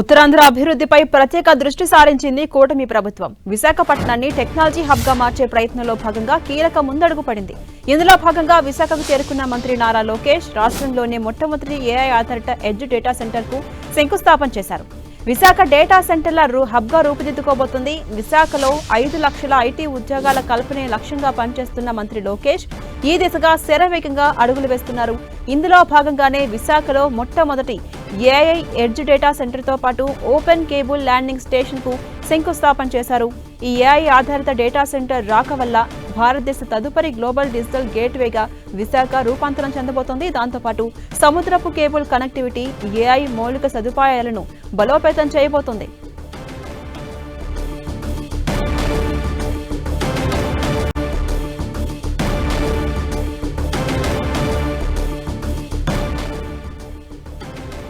ఉత్తరాంధ్ర అభివృద్ధిపై ప్రత్యేక దృష్టి సారించింది కూటమి ప్రభుత్వం. విశాఖపట్నాన్ని టెక్నాలజీ హబ్గా మార్చే ప్రయత్నంలో భాగంగా కీలక ముందడుగు పడింది. ఇందులో భాగంగా విశాఖకు చేరుకున్న మంత్రి నారా లోకేష్ రాష్ట్రంలోనే మొట్టమొదటి ఏఐ ఆధారిత ఎడ్జ్ డేటా సెంటర్కు శంకుస్థాపన చేశారు. విశాఖ డేటా సెంటర్ల హబ్గా రూపుదిద్దుకోబోతుంది. విశాఖలో ఐదు లక్షల ఐటీ ఉద్యోగాల కల్పనే లక్ష్యంగా పనిచేస్తున్న మంత్రి లోకేష్ ఈ దిశగా శరవేగంగా అడుగులు వేస్తున్నారు. ఇందులో భాగంగానే విశాఖలో మొట్టమొదటి ఏఐ ఎడ్జ్ డేటా సెంటర్తో పాటు ఓపెన్ కేబుల్ ల్యాండింగ్ స్టేషన్కు శంకుస్థాపన చేశారు. ఈ ఏఐ ఆధారిత డేటా సెంటర్ రాక వల్ల భారతదేశ తదుపరి గ్లోబల్ డిజిటల్ గేట్వేగా విశాఖ రూపాంతరం చెందబోతోంది. దాంతోపాటు సముద్రపు కేబుల్ కనెక్టివిటీ ఏఐ మౌలిక సదుపాయాలను బలోపేతం చేయబోతోంది.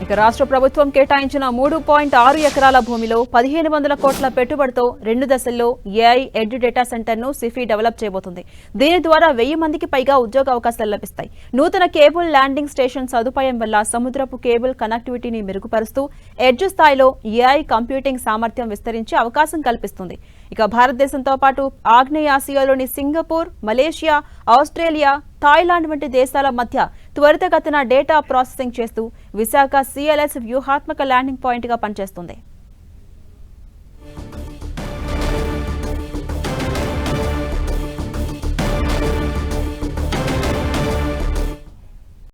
ఇక రాష్ట్ర ప్రభుత్వం కేటాయించిన మూడు పాయింట్ ఆరు ఎకరాల భూమిలో పదిహేను వందల కోట్ల పెట్టుబడితో రెండు దశల్లో ఏఐ ఎడ్ డేటా సెంటర్ను సిఫీ డెవలప్ చేయబోతుంది. దీని ద్వారా వెయ్యి మందికి పైగా ఉద్యోగ అవకాశాలు లభిస్తాయి. నూతన కేబుల్ ల్యాండింగ్ స్టేషన్ సదుపాయం వల్ల సముద్రపు కేబుల్ కనెక్టివిటీని మెరుగుపరుస్తూ ఎడ్జ్ స్థాయిలో ఏఐ కంప్యూటింగ్ సామర్థ్యం విస్తరించే అవకాశం కల్పిస్తుంది. ఇక భారతదేశంతో పాటు ఆగ్నేయాసియాలోని సింగపూర్ మలేషియా ఆస్ట్రేలియా థాయిలాండ్ వంటి దేశాల మధ్య త్వరితగతిన డేటా ప్రాసెసింగ్ చేస్తూ విశాఖ సిఎల్ఎస్ వ్యూహాత్మక ల్యాండింగ్ పాయింట్గా పనిచేస్తుంది.